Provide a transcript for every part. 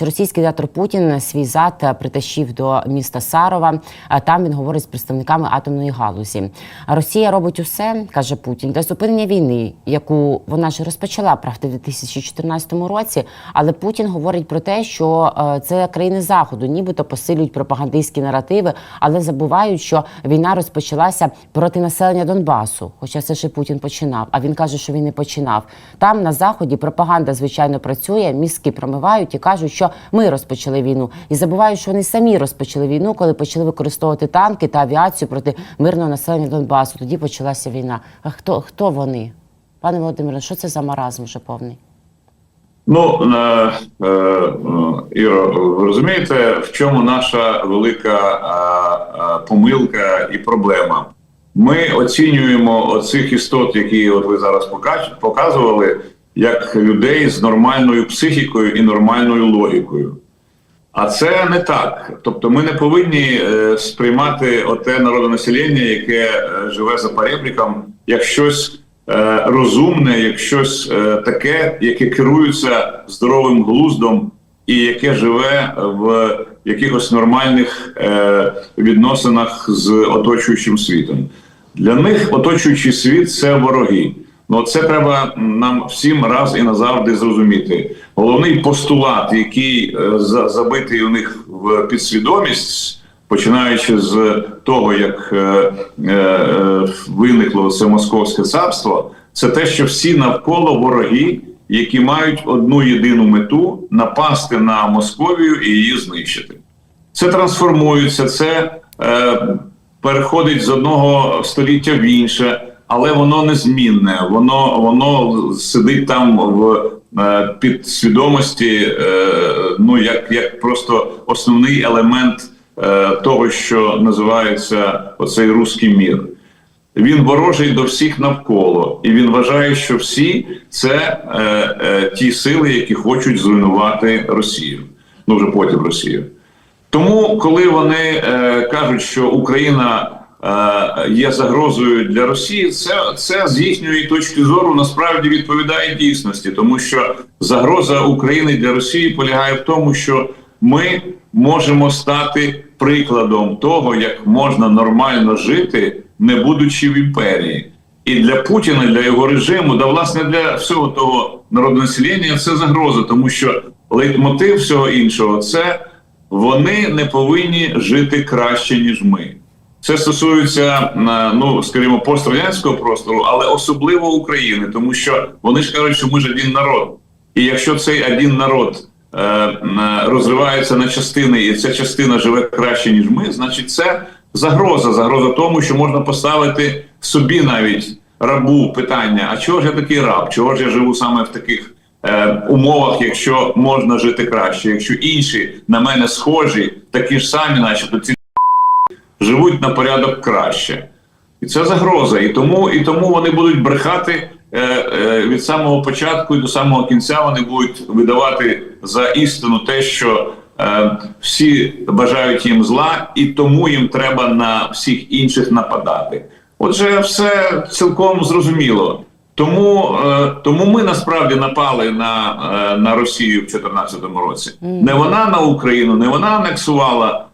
Значить, російський диктатор Путін свій зад е, притащив до міста Сарова. Там він говорить з представниками атомної галузі. Росія робить усе, каже Путін, для зупинення війни, яку вона ж розпочала правда в 2014 році. Але Путін говорить про те, що е, це країни заходу, нібито посилюють пропагандистські наративи, але забувають, що війна розпочалася проти населення Донбасу. Хоча це ще Путін починав. А він каже, що він не починав. Там на заході пропаганда звичайно працює, мізки промивають і кажуть, що ми розпочали війну, і забувають, що вони самі розпочали війну, коли почали використовувати танки та авіацію проти мирного населення Донбасу. Тоді почалася війна. А хто хто вони? Пане Володимире, що це за маразм вже повний? Ну е, е, е, Іро, ви розумієте, в чому наша велика е, е, помилка і проблема? Ми оцінюємо оцих істот, які от ви зараз показували, як людей з нормальною психікою і нормальною логікою. А це не так. Тобто, ми не повинні е, сприймати оте народонаселення, яке е, живе за перебріком, як щось е, розумне, як щось таке, яке керується здоровим глуздом і яке живе в якихось нормальних відносинах з оточуючим світом. Для них оточуючий світ це вороги. Ну, це треба нам всім раз і назавжди зрозуміти. Головний постулат, який е, забитий у них в підсвідомість, починаючи з того, як е, е, виникло це московське царство, це те, що всі навколо вороги, які мають одну єдину мету напасти на Московію і її знищити. Це трансформується, це е, переходить з одного століття в інше, але воно незмінне. Воно воно сидить там в е, підсвідомості, е, ну як, як просто основний елемент е, того, що називається оцей руський мір. Він ворожий до всіх навколо, і він вважає, що всі це е, е, ті сили, які хочуть зруйнувати Росію. Ну вже потім Росію. Тому, коли вони е, кажуть, що Україна є загрозою для Росії, це, це з їхньої точки зору насправді відповідає дійсності, тому що загроза України для Росії полягає в тому, що ми можемо стати прикладом того, як можна нормально жити, не будучи в імперії. І для Путіна, для його режиму, да власне для всього того народонаселення це загроза, тому що лейтмотив всього іншого це вони не повинні жити краще ніж ми. Це стосується е, ну скажімо, пострадянського простору, але особливо України, тому що вони ж кажуть, що ми ж один народ. І якщо цей один народ е, е, розривається на частини, і ця частина живе краще ніж ми, значить це загроза. Загроза тому, що можна поставити собі навіть рабу питання: а чого ж я такий раб? Чого ж я живу саме в таких е, умовах, якщо можна жити краще, якщо інші на мене схожі, такі ж самі, начебто ці живуть на порядок краще. І це загроза. І тому, і тому вони будуть брехати е, е, від самого початку і до самого кінця. Вони будуть видавати за істину те, що е, всі бажають їм зла, і тому їм треба на всіх інших нападати. Отже, все цілком зрозуміло. Тому, е, тому ми насправді напали на, е, на Росію в 2014 році. Не вона на Україну, не вона анексувала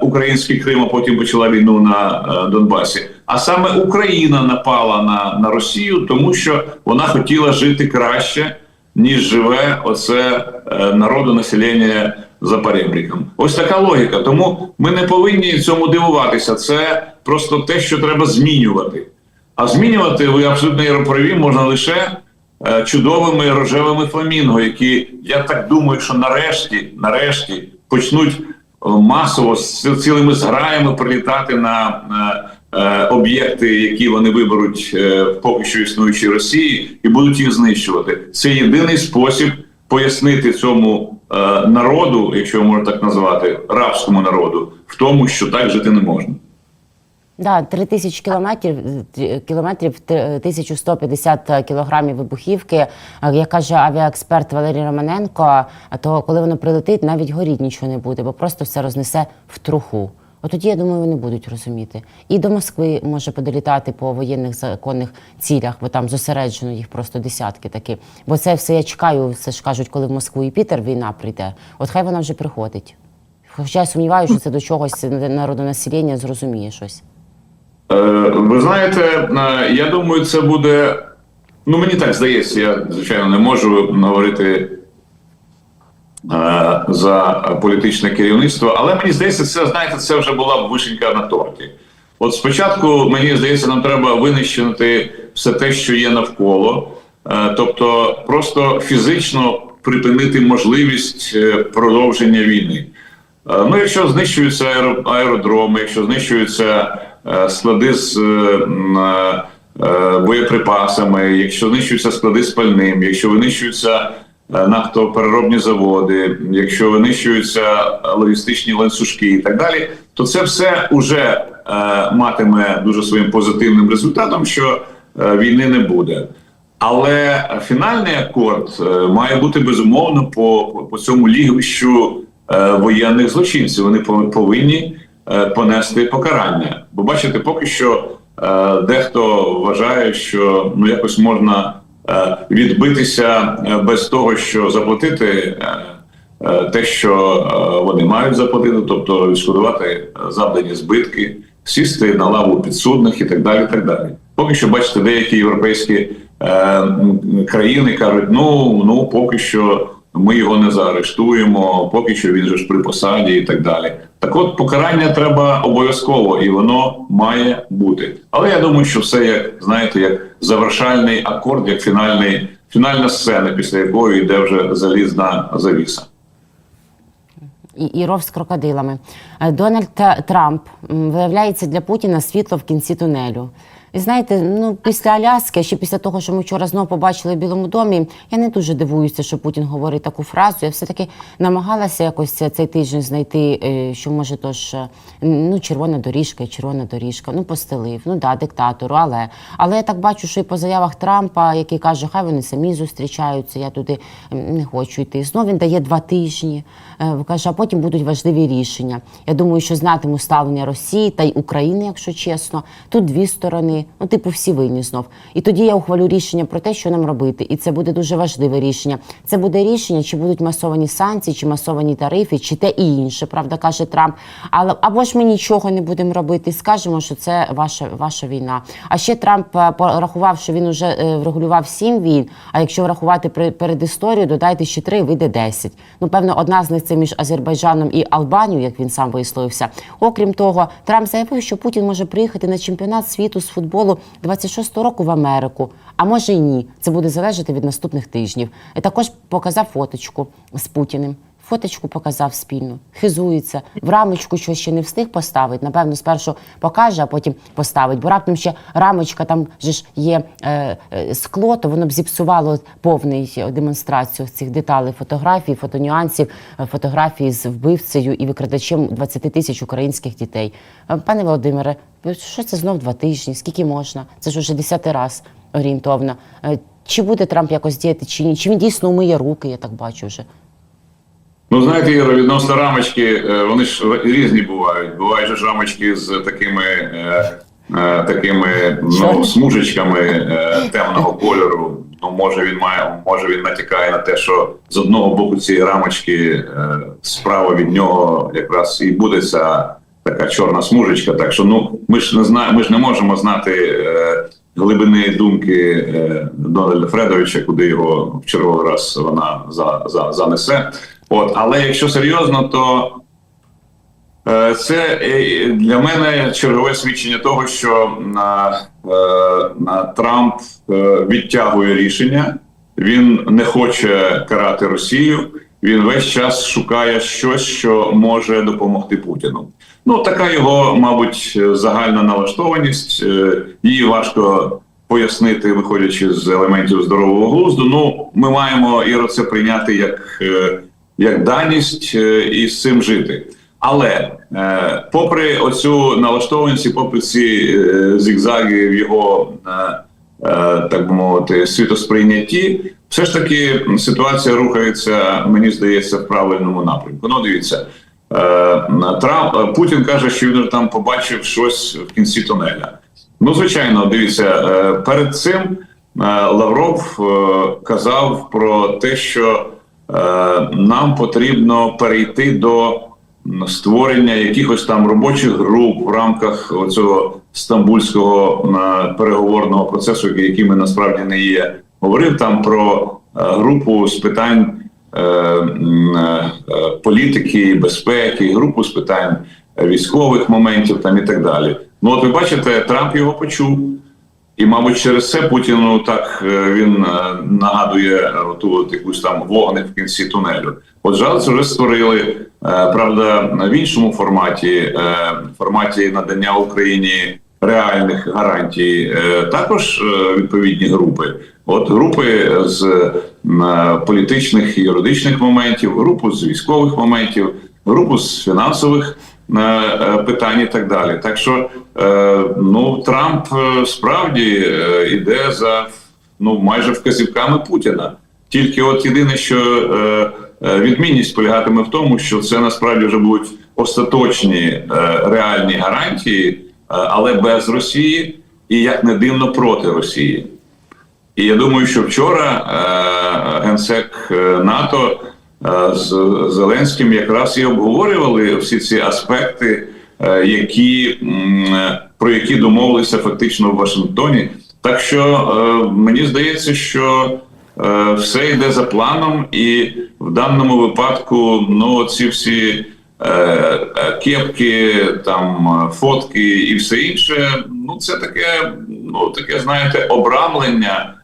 український Крим, а потім почала війну на е, Донбасі. А саме Україна напала на, на Росію, тому що вона хотіла жити краще, ніж живе оце е, народонаселення за перебріком. Ось така логіка. Тому ми не повинні цьому дивуватися. Це просто те, що треба змінювати. А змінювати ви абсолютно Іро, праві можна лише е, чудовими рожевими фламінго, які я так думаю, що нарешті, нарешті почнуть е, масово з цілими зграями прилітати на, е, об'єкти, які вони виберуть е, в поки що існуючій Росії, і будуть їх знищувати. Це єдиний спосіб пояснити цьому е, народу, якщо можна так назвати, рабському народу, в тому, що так жити не можна. Да, 3 тисячі кілометрів, е, кілометрів, т- 1150 кілограмів вибухівки. Е, Як каже авіаексперт Валерій Романенко, то коли воно прилетить, навіть горіть нічого не буде, бо просто все рознесе в труху. От тоді, я думаю, вони будуть розуміти. І до Москви може подолітати по воєнних законних цілях, бо там зосереджено їх просто десятки такі. Бо це все я чекаю, це ж кажуть, коли в Москву і Пітер війна прийде. От хай вона вже приходить. Хоча я сумніваюся, що це до чогось народонаселення зрозуміє щось. Е, Ви знаєте, е, я думаю, це буде. Ну, мені так здається, я звичайно не можу говорити е, за політичне керівництво, але мені здається, це знаєте, це вже була б вишенька на торті. От спочатку, мені здається, нам треба винищити все те, що є навколо, тобто просто фізично припинити можливість продовження війни. Ну, якщо знищуються аеродроми, якщо знищуються склади з е, е, е, боєприпасами, якщо знищуються склади з пальним, якщо винищуються е, нафтопереробні заводи, якщо винищуються логістичні ланцюжки і так далі, то це все вже е, матиме дуже своїм позитивним результатом, що е, війни не буде. Але фінальний акорд е, має бути безумовно по, по, цьому лігвищу е, воєнних злочинців. Вони пов- повинні е, понести покарання. Бо бачите, поки що е, дехто вважає, що ну якось можна е, відбитися е, без того, що заплатити. е, е, Те, що е, вони мають заплатити, тобто відшкодувати е, завдані збитки, сісти на лаву підсудних і так далі. так далі. Поки що, бачите, деякі європейські е, країни кажуть: ну ну поки що ми його не заарештуємо, поки що він же ж при посаді і так далі. Так от покарання треба обов'язково, і воно має бути. Але я думаю, що все як знаєте, як завершальний акорд, як фінальний, фінальна сцена, після якої йде вже залізна завіса. і, ров з крокодилами. Е, Дональд Трамп виявляється для Путіна світло в кінці тунелю. І знаєте, ну після Аляски, ще після того, що ми вчора знову побачили в Білому домі, я не дуже дивуюся, що Путін говорить таку фразу. Я все-таки намагалася якось цей тиждень знайти, е, що може тож е, ну, червона доріжка, червона доріжка, ну постелив, ну да, диктатору, але але я так бачу, що і по заявах Трампа, який каже, хай вони самі зустрічаються, я туди не хочу йти. Знов він дає два тижні. Е, Каже, а потім будуть важливі рішення. Я думаю, що знатиму ставлення Росії та й України, якщо чесно. Тут дві сторони, ну типу всі винні знов. І тоді я ухвалю рішення про те, що нам робити. І це буде дуже важливе рішення. Це буде рішення, чи будуть масовані санкції, чи масовані тарифи, чи те і інше, правда каже Трамп. Але або ж ми нічого не будемо робити, скажемо, що це ваша ваша війна. А ще Трамп е, порахував, що він вже е, врегулював сім війн. А якщо врахувати перед історією, додайте ще три, вийде 10. Ну, певно, одна з них це між Азербайджаном і Албанією, як він сам висловився. Окрім того, Трамп заявив, що Путін може приїхати на чемпіонат світу з футболу 26-го року в Америку. А може й ні. Це буде залежати від наступних тижнів. І також показав фоточку з Путіним. Фоточку показав спільно, хизується, в рамочку щось ще не встиг поставити. Напевно, спершу покаже, а потім поставить. Бо раптом ще рамочка, там же ж є е, е, скло, то воно б зіпсувало повний е, демонстрацію цих деталей, фотографій, фотонюансів, е, фотографії з вбивцею і викрадачем 20 тисяч українських дітей. Е, Пане Володимире, що це знов два тижні? Скільки можна? Це ж уже десятий раз орієнтовно. Е, Чи буде Трамп якось діяти, чи ні? Чи він дійсно умиє руки, я так бачу вже. Ну, знаєте, Іро, відносно рамочки, е, вони ж різні бувають. Бувають ж рамочки з такими, е, е, такими ну, смужечками темного кольору. Ну, може він має, може він натякає на те, що з одного боку цієї рамочки справа від нього якраз і буде ця така чорна смужечка. Так що ну ми ж не знаємо, ми ж не можемо знати глибини думки Дональда Фредовича, куди його в черговий раз вона за, за, занесе. От, але якщо серйозно, то е, це е, для мене чергове свідчення того, що на, е, на Трамп відтягує рішення, він не хоче карати Росію. Він весь час шукає щось, що може допомогти Путіну. Ну така його, мабуть, загальна налаштованість. Її важко пояснити, виходячи з елементів здорового глузду. Ну, ми маємо Іро це прийняти як, як даність е, і з цим жити. Але е, попри оцю налаштованість, попри ці е, зігзаги в його так би мовити, світосприйнятті, все ж таки ситуація рухається, мені здається, в правильному напрямку. Ну, дивіться, Трамп Путін каже, що він там побачив щось в кінці тунеля. Ну, звичайно, дивіться, перед цим Лавров казав про те, що нам потрібно перейти до створення якихось там робочих груп в рамках цього стамбульського е, переговорного процесу, який ми насправді не є. Говорив там про е, групу з питань е, е, політики, безпеки, групу з питань військових моментів там і так далі. Ну от ви бачите, Трамп його почув. І, мабуть, через це Путіну так е, він е, нагадує ту якусь там вогник в кінці тунелю. От зараз вже створили, е, правда, в іншому форматі, е, форматі надання Україні реальних гарантій, е, також е, відповідні групи. От групи з е, політичних і юридичних моментів, групу з військових моментів, групу з фінансових е, е, питань і так далі. Так що е, ну Трамп е, справді е, іде за ну майже вказівками Путіна. Тільки от єдине, що е, е, відмінність полягатиме в тому, що це насправді вже будуть остаточні е, реальні гарантії, е, але без Росії і як не дивно проти Росії. І я думаю, що вчора е, генсек е, НАТО е, з Зеленським якраз і обговорювали всі ці аспекти, е, які про які домовилися фактично в Вашингтоні. Так що е, мені здається, що е, все йде за планом, і в даному випадку ну ці всі. Кепки, там фотки і все інше. Ну це таке, ну таке, знаєте, обрамлення,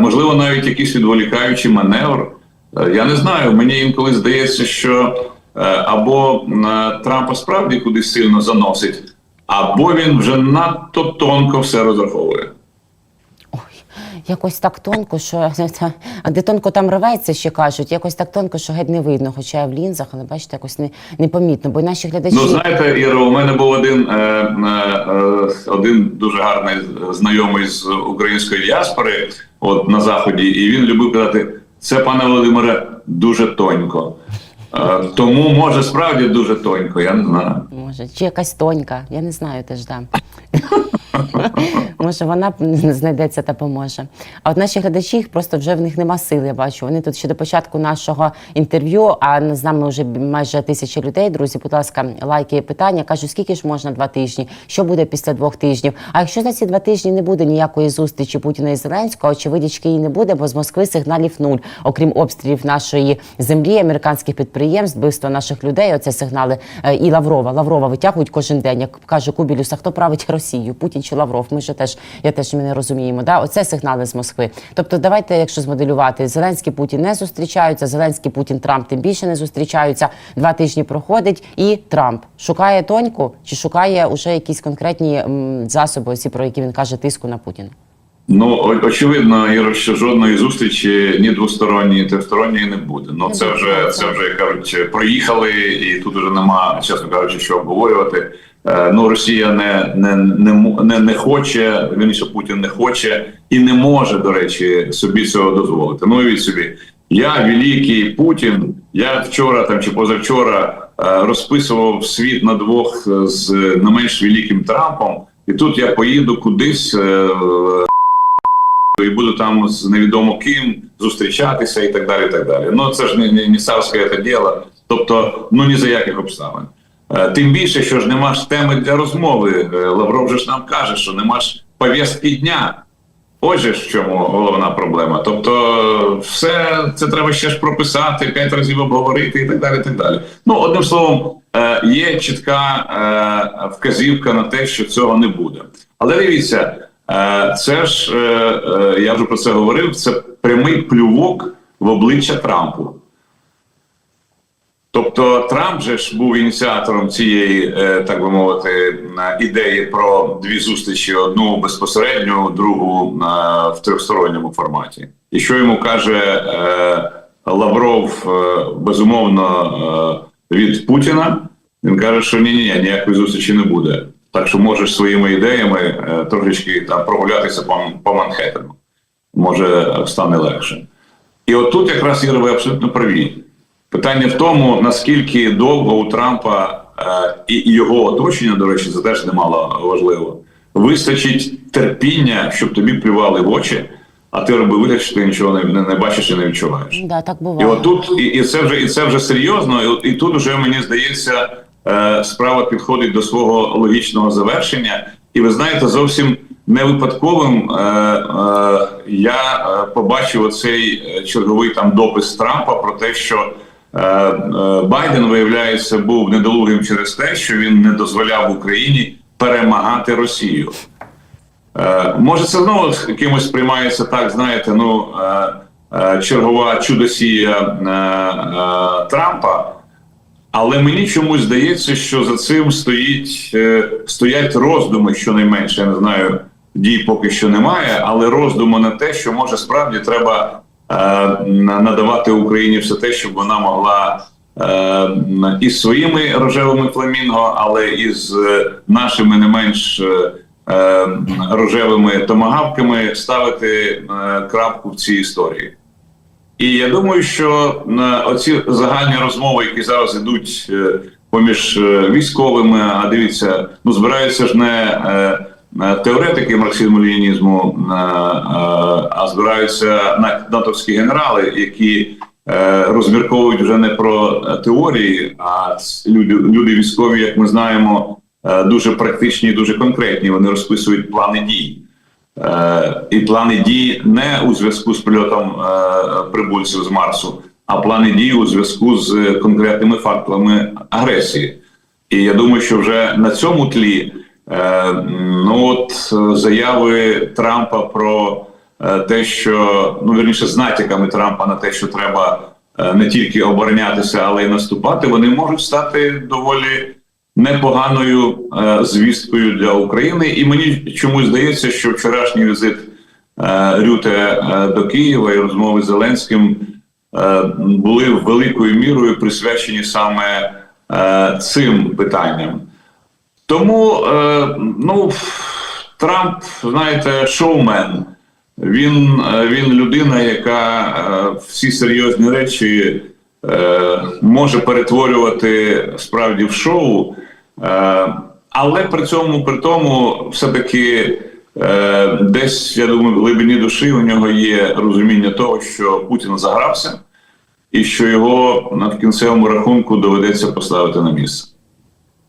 можливо, навіть якийсь відволікаючий маневр. Е, Я не знаю. Мені інколи здається, що е, або е, Трампа справді кудись сильно заносить, або він вже надто тонко все розраховує. Якось так тонко, що а де тонко там рветься, ще кажуть, якось так тонко, що геть не видно, хоча я в лінзах, але бачите, якось не, непомітно. Бо наші глядачі. Ну знаєте, Іро, у мене був один, е, е, один дуже гарний знайомий з української діаспори, от на заході, і він любив казати: це, пане Володимире, дуже тонько. Тому може справді дуже тонько, я не знаю. Може, чи якась тонька, я не знаю теж да. Може, вона знайдеться та поможе. А от наші глядачі їх просто вже в них нема сил. Я бачу. Вони тут ще до початку нашого інтерв'ю, а з нами вже майже тисяча людей. Друзі, будь ласка, лайки і питання. Кажу, скільки ж можна два тижні? Що буде після двох тижнів? А якщо за ці два тижні не буде ніякої зустрічі Путіна і Зеленського, очевидячки її не буде, бо з Москви сигналів нуль, окрім обстрілів нашої землі, американських підприємств, вбивства наших людей. Оце сигнали Е, і Лаврова. Лаврова витягують кожен день. Як каже Кубілюс, а хто править Росію? Путін чи Лавров? Ми ж теж я теж ми не розуміємо. Да, оце сигнали з Москви. Тобто, давайте, якщо змоделювати, Зеленський Путін не зустрічаються. Зеленський Путін Трамп тим більше не зустрічаються. Два тижні проходить, і Трамп шукає тоньку чи шукає уже якісь конкретні засоби, ці про які він каже, тиску на Путіна. Ну, очевидно, що жодної зустрічі ні двосторонньої, ні трьохсторонньої не буде. Ну це вже це вже як кажуть, проїхали, і тут вже нема, чесно кажучи, що обговорювати. Е, Ну, Росія не не, не, не, не хоче, вірніше Путін не хоче і не може, до речі, собі цього дозволити. Ну, уявіть собі, я великий Путін. Я вчора там чи позавчора е, розписував світ на двох з не менш великим Трампом, і тут я поїду кудись. І буду там з невідомо ким зустрічатися і так далі. і так далі. Ну це ж не, не, не царське це діло. Тобто, ну ні за яких обставин. Е, Тим більше, що ж нема ж теми для розмови. Е, Лавров же ж нам каже, що нема ж пов'язки дня. Ось же ж в чому головна проблема. Тобто, все це треба ще ж прописати, п'ять разів обговорити і так далі. і так далі. Ну, одним словом, е, є чітка вказівка на те, що цього не буде. Але дивіться, це ж е, е, я вже про це говорив. Це прямий плювок в обличчя Трампу. Тобто Трамп же ж був ініціатором цієї, е, так би мовити, ідеї про дві зустрічі: одну безпосередньо, другу в трьохсторонньому форматі. І що йому каже е, Лавров, е, безумовно, е, від Путіна, він каже, що ні, ні, ні, ніякої зустрічі не буде. Так що можеш своїми ідеями е, трошечки там прогулятися по, по Манхеттену. Може, стане легше. І от тут якраз Іра, ви абсолютно праві. Питання в тому, наскільки довго у Трампа е, і і його оточення, до речі, це теж немало важливо, вистачить терпіння, щоб тобі плювали в очі, а ти робив вигляд, що ти нічого не, не, не бачиш і не відчуваєш. Да, так І буває. отут, і, і це вже і це вже серйозно. І, і тут вже мені здається, справа підходить до свого логічного завершення. І ви знаєте, зовсім не випадковим е, е, я е, побачив оцей е, черговий там допис Трампа про те, що е, е, Байден виявляється був недолугим через те, що він не дозволяв Україні перемагати Росію. Е, може, це знову якимось сприймається так, знаєте, ну е, е, чергова чудосія е, е, Трампа. Але мені чомусь здається, що за цим стоїть, е, стоять роздуми, щонайменше, я не знаю, дій поки що немає, але роздуми на те, що може справді треба е, надавати Україні все те, щоб вона могла е, із своїми рожевими фламінго, але і з е, нашими не менш е, е, рожевими томагавками ставити е, крапку в цій історії. І я думаю, що е, оці загальні розмови, які зараз ідуть е, поміж е, військовими, а дивіться, ну збираються ж не теоретики марксизму-ленінізму, е, е, а збираються на- натовські генерали, які розмірковують вже не про теорії, а люди, люди військові, як ми знаємо, дуже практичні, дуже конкретні. Вони розписують плани дій. Е, і плани дій не у зв'язку з прильотом е, прибульців з Марсу, а плани дій у зв'язку з конкретними фактами агресії. І я думаю, що вже на цьому тлі е, ну от заяви Трампа про те, що ну вірніше з натяками Трампа на те, що треба не тільки оборонятися, але й наступати, вони можуть стати доволі непоганою е, звісткою для України. І мені чомусь здається, що вчорашній візит е, Рюте е, до Києва і розмови з Зеленським були великою мірою присвячені саме цим питанням. Тому ну, Трамп, знаєте, шоумен. Він, він людина, яка всі серйозні речі може перетворювати справді в шоу. Е, але при цьому, при тому, все-таки е, десь, я думаю, в глибині душі у нього є розуміння того, що Путін загрався, і що його в кінцевому рахунку доведеться поставити на місце.